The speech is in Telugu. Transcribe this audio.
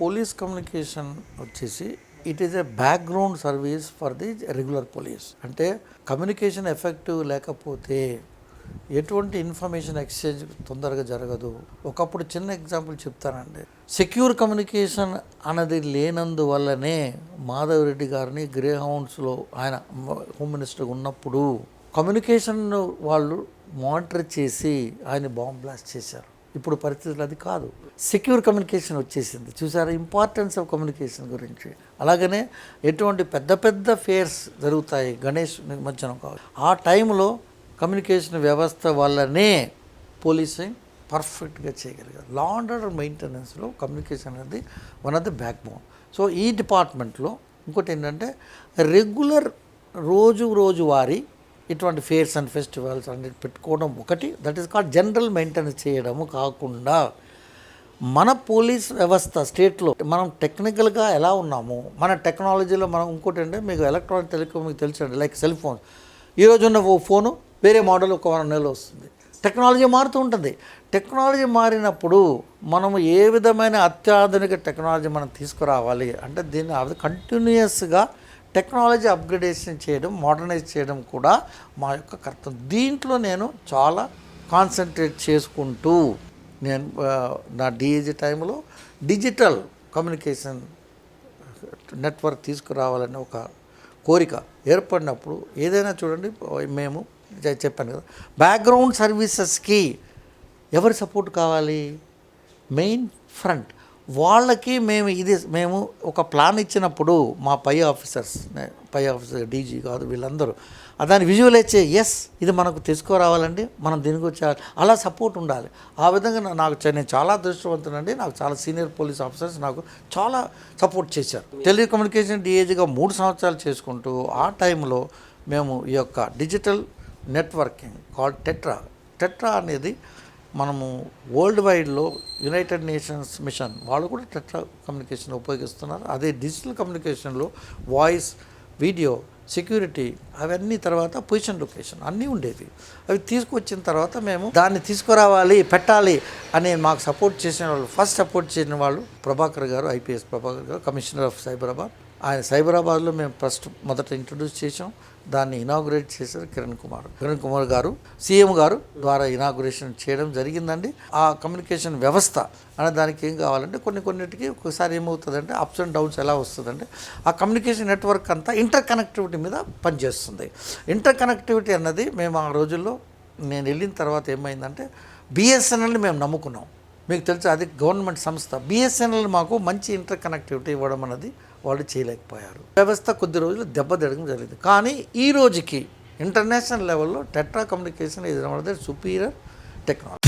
పోలీస్ కమ్యూనికేషన్ వచ్చేసి it is a background service for the regular police అంటే కమ్యూనికేషన్ ఎఫెక్టివ్ లేకపోతే ఎటువంటి ఇన్ఫర్మేషన్ ఎక్స్చేంజ్ తొందరగా జరగదు. ఒకప్పుడు చిన్న ఎగ్జాంపుల్ చెప్తానండి. సెక్యూర్ కమ్యూనికేషన్ అన్నది లేనందువల్లనే మాధవరెడ్డి గారిని గ్రే హౌండ్స్లో ఆయన హోమ్ మినిస్టర్ ఉన్నప్పుడు కమ్యూనికేషన్ వాళ్ళు మానిటర్ చేసి ఆయన బాంబ్ బ్లాస్ట్ చేశారు. ఇప్పుడు పరిస్థితులు అది కాదు. సెక్యూర్ కమ్యూనికేషన్ వచ్చేసింది. చూసారా? ఇంపార్టెన్స్ ఆఫ్ కమ్యూనికేషన్ గురించి. అలాగనే ఎటువంటి పెద్ద పెద్ద ఫేర్స్ జరుగుతాయి గణేష్ నిమజ్జనం కావాలి ఆ టైంలో కమ్యూనికేషన్ వ్యవస్థ వల్లనే పోలీసింగ్ పర్ఫెక్ట్గా చేయగలిగారు. లా అండ్ ఆర్డర్ మెయింటెనెన్స్లో కమ్యూనికేషన్ అనేది one of the backbone so ఈ డిపార్ట్మెంట్లో ఇంకోటి ఏంటంటే రెగ్యులర్ రోజు రోజువారీ ఇటువంటి ఫేర్స్ అండ్ ఫెస్టివల్స్ అనేది పెట్టుకోవడం ఒకటి. That is called general maintenance చేయడము కాకుండా మన పోలీస్ వ్యవస్థ స్టేట్లో మనం టెక్నికల్గా ఎలా ఉన్నాము? మన టెక్నాలజీలో మనం ఇంకోటి అంటే మీకు ఎలక్ట్రానిక్ టెలికామ్ మీకు తెలుసండి లైక్ సెల్ ఫోన్ ఈరోజు ఉన్న ఓ ఫోను వేరే మోడల్ ఒక వారం నెలలు వస్తుంది. టెక్నాలజీ మారుతూ ఉంటుంది. టెక్నాలజీ మారినప్పుడు మనము ఏ విధమైన అత్యాధునిక టెక్నాలజీ మనం తీసుకురావాలి అంటే దీన్ని అది కంటిన్యూయస్గా టెక్నాలజీ అప్గ్రేడేషన్ చేయడం మోడర్నైజ్ చేయడం కూడా మా యొక్క కర్తవ్యం. దీంట్లో నేను చాలా కాన్సన్ట్రేట్ చేసుకుంటూ నేను నా డిఏజీ టైంలో డిజిటల్ కమ్యూనికేషన్ నెట్వర్క్ తీసుకురావాలని ఒక కోరిక ఏర్పడినప్పుడు ఏదైనా చూడండి మేము చెప్పాను కదా బ్యాక్గ్రౌండ్ సర్వీసెస్కి ఎవరి సపోర్ట్ కావాలి? Main front. వాళ్ళకి మేము ఇది మేము ఒక ప్లాన్ ఇచ్చినప్పుడు మా పై ఆఫీసర్స్ పై ఆఫీసర్ డీజీ కాదు వీళ్ళందరూ దాన్ని విజువలైజ్ చేయి ఎస్ ఇది మనకు తీసుకురావాలండి మనం దీనికి వచ్చే అలా సపోర్ట్ ఉండాలి. ఆ విధంగా నాకు నేను చాలా అదృష్టవంతునండి. నాకు చాలా సీనియర్ పోలీస్ ఆఫీసర్స్ నాకు చాలా సపోర్ట్ చేశారు. టెలికమ్యూనికేషన్ డిఏజీగా మూడు సంవత్సరాలు చేసుకుంటూ ఆ టైంలో మేము ఈ యొక్క digital networking call TETRA TETRA అనేది మనము వరల్డ్ వైడ్లో యునైటెడ్ నేషన్స్ మిషన్ వాళ్ళు కూడా టెట్రా కమ్యూనికేషన్ ఉపయోగిస్తున్నారు. అదే డిజిటల్ కమ్యూనికేషన్లో వాయిస్ వీడియో సెక్యూరిటీ అవన్నీ తర్వాత పొజిషన్ లొకేషన్ అన్నీ ఉండేవి. అవి తీసుకొచ్చిన తర్వాత మేము దాన్ని తీసుకురావాలి పెట్టాలి అని మాకు సపోర్ట్ చేసిన వాళ్ళు ఫస్ట్ సపోర్ట్ చేసిన వాళ్ళు ప్రభాకర్ గారు ఐపీఎస్ ప్రభాకర్ గారు కమిషనర్ ఆఫ్ సైబరాబాద్ ఆయన సైబరాబాద్లో మేము ఫస్ట్ మొదట ఇంట్రడ్యూస్ చేసాం దాన్ని ఇనాగ్రేట్ చేశారు కిరణ్ కుమార్. కిరణ్ కుమార్ గారు సీఎం గారు ద్వారా ఇనాగ్రేషన్ చేయడం జరిగిందండి. ఆ కమ్యూనికేషన్ వ్యవస్థ అనే దానికి ఏం కావాలంటే కొన్ని కొన్నిటికి ఒకసారి ఏమవుతుందంటే అప్స్ అండ్ డౌన్స్ ఎలా వస్తుందంటే ఆ కమ్యూనికేషన్ నెట్వర్క్ అంతా ఇంటర్ కనెక్టివిటీ మీద పనిచేస్తుంది. ఇంటర్ కనెక్టివిటీ అన్నది మేము ఆ రోజుల్లో నేను వెళ్ళిన తర్వాత ఏమైందంటే బిఎస్ఎన్ఎల్ని మేము నమ్ముకున్నాం. మీకు తెలుసు అది గవర్నమెంట్ సంస్థ. బిఎస్ఎన్ఎల్ మాకు మంచి ఇంటర్ కనెక్టివిటీ ఇవ్వడం అనేది వాళ్ళు చేయలేకపోయారు. వ్యవస్థ కొద్ది రోజులు దెబ్బతిడడం జరిగింది. కానీ ఈ రోజుకి ఇంటర్నేషనల్ లెవెల్లో టెట్రా కమ్యూనికేషన్ ఇది సుపీరియర్ టెక్నాలజీ.